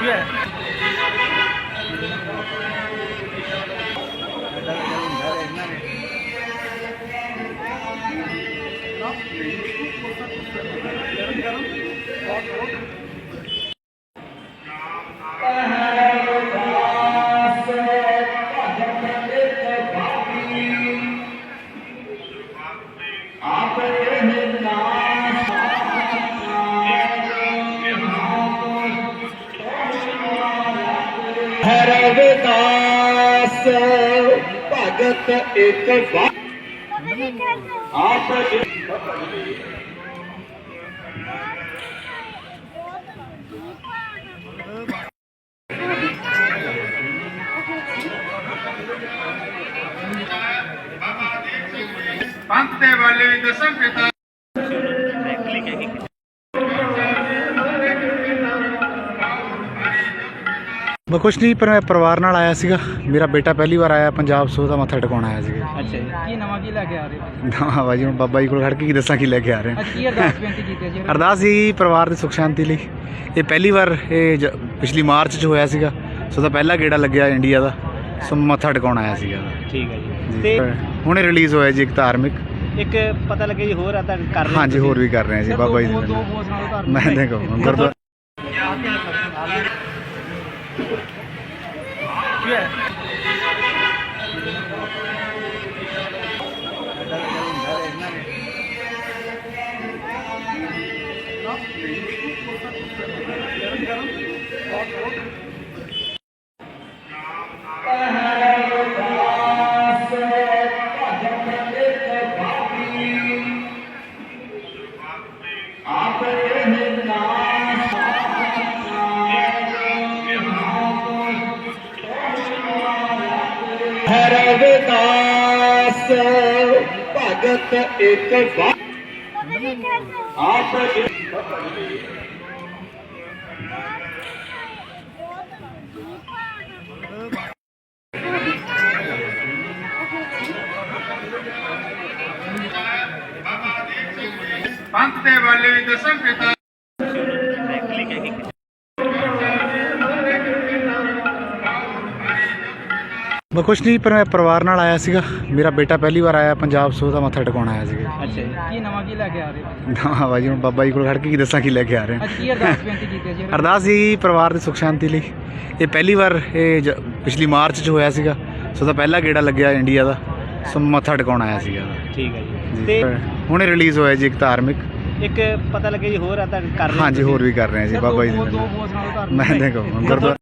ਕੀ ਹੈ? ਰਵਿਦਾਸ ਭਗਤ ਇੱਕ ਆਪ ਪੰਥ ਦੇ ਵਾਲੇ ਦਸਮ ਪਿਤਾ ਮੈਂ ਕੁਛ ਨਹੀਂ ਪਰ ਮੈਂ ਪਰਿਵਾਰ ਨਾਲ ਆਇਆ ਸੀਗਾ। ਮੇਰਾ ਬੇਟਾ ਪਹਿਲੀ ਵਾਰ ਆਇਆ ਪੰਜਾਬ ਸੋ ਦਾ ਮੱਥਾ ਟਿਕਾਉਣ ਆਇਆ ਸੀਗਾ। ਅੱਛਾ ਜੀ। ਕੀ ਨਵਾਂ ਕੀ ਲੈ ਕੇ ਆ ਰਹੇ ਹੋ? ਨਾ ਬਾਜੀ ਹੁਣ ਬਾਬਾ ਜੀ ਕੋਲ ਖੜ ਕੇ ਕੀ ਦੱਸਾਂ ਕੀ ਲੈ ਕੇ ਆ ਰਹੇ ਅੱਜ ਕੀ ਅਰਦਾਸ ਬੇਨਤੀ ਕੀਤੀ ਹੈ ਜੀ? ਅਰਦਾਸ ਸੀ ਪਰਿਵਾਰ ਦੀ ਸੁਖ ਸ਼ਾਂਤੀ ਲਈ। ਇਹ ਪਹਿਲੀ ਵਾਰ ਇਹ ਜ- ਪਿਛਲੀ ਮਾਰਚ 'ਚ ਹੋਇਆ ਸੀਗਾ। ਸੋ ਦਾ ਪਹਿਲਾ ਗੇੜਾ ਲੱਗਿਆ ਇੰਡੀਆ ਦਾ। ਸੋ ਮੱਥਾ ਟਿਕਾਉਣ ਆਇਆ ਸੀਗਾ ਠੀਕ ਹੈ ਜੀ। ਜੀ ਤੇ ਪਰ ਹੁਣੇ ਰਿਲੀਜ਼ ਹੋਇਆ ਜੀ ਇੱਕ ਧਾਰਮਿਕ। ਇੱਕ ਪਤਾ ਲੱਗਿਆ ਜੀ ਹੋਰ ਆ ਤਾਂ ਕਰ ਰਹੇ ਹੋ ਹਾਂਜੀ। ਹੋਰ ਵੀ ਕਰ ਰਹੇ ਹਾਂ ਜੀ ਬਾਬਾ ਜੀ ਦੋ- ਦੀ ਦੋ ਮਿਹਰ ਬੋਸ ਨਾਲ ਨਾਲ। ਧਾਰਮਿਕ ਮੈਂ ਦੇਖੋ ਗੁਰਦੁਆਰਾ ਕੀ ਹੈ ਰਵਿਦਾਸ ਭਗਤ ਇੱਕ ਵਾ ਆਪ ਪੰਥ ਦੇ ਵਾਲੇ ਦਸਮ ਪਿਤਾ ਮੈਂ ਕੁਛ ਨਹੀਂ ਪਰ ਮੈਂ ਪਰਿਵਾਰ ਨਾਲ ਆਇਆ ਸੀਗਾ। ਮੇਰਾ ਬੇਟਾ ਪਹਿਲੀ ਵਾਰ ਆਇਆ ਪੰਜਾਬ ਸੋ ਦਾ ਮੱਥਾ ਟਿਕਾਉਣ ਆਇਆ ਸੀਗਾ। ਅੱਛਾ ਜੀ। ਕੀ ਨਵਾਂ ਕੀ ਲੈ ਕੇ ਆ ਰਹੇ ਹੋ? ਨਾ ਬਾਜੀ ਹੁਣ ਬਾਬਾ ਜੀ ਕੋਲ ਖੜ ਕੇ ਕੀ ਦੱਸਾਂ ਕੀ ਲੈ ਕੇ ਆ ਰਹੇ ਅੱਜ ਕੀ ਅਰਦਾਸ ਬੇਨਤੀ ਕੀਤੀ ਹੈ ਜੀ ਅਰਦਾਸ ਸੀ ਪਰਿਵਾਰ ਦੀ ਸੁਖ ਸ਼ਾਂਤੀ ਲਈ। ਇਹ ਪਹਿਲੀ ਵਾਰ ਇਹ ਜ- ਪਿਛਲੀ ਮਾਰਚ 'ਚ ਹੋਇਆ ਸੀਗਾ। ਸੋ ਦਾ ਪਹਿਲਾ ਗੇੜਾ ਲੱਗਿਆ ਇੰਡੀਆ ਦਾ। ਸੋ ਮੱਥਾ ਟਿਕਾਉਣ ਆਇਆ ਸੀਗਾ। ਠੀਕ ਹੈ ਜੀ। ਤੇ ਹੁਣੇ ਰਿਲੀਜ਼ ਹੋਇਆ ਜੀ ਇੱਕ ਧਾਰਮਿਕ। ਇੱਕ ਪਤਾ ਲੱਗਿਆ ਜੀ ਹੋਰ ਆ ਤਾਂ ਕਰ ਰਹੇ ਹੋ ਹਾਂਜੀ। ਹੋਰ ਵੀ ਕਰ ਰਹੇ ਹਾਂ ਜੀ ਬਾਬਾ ਜੀ ਦੀ ਨਾਲ। ਮੈਂ ਦੇਖੋ ਗੁਰਦੁਆਰਾ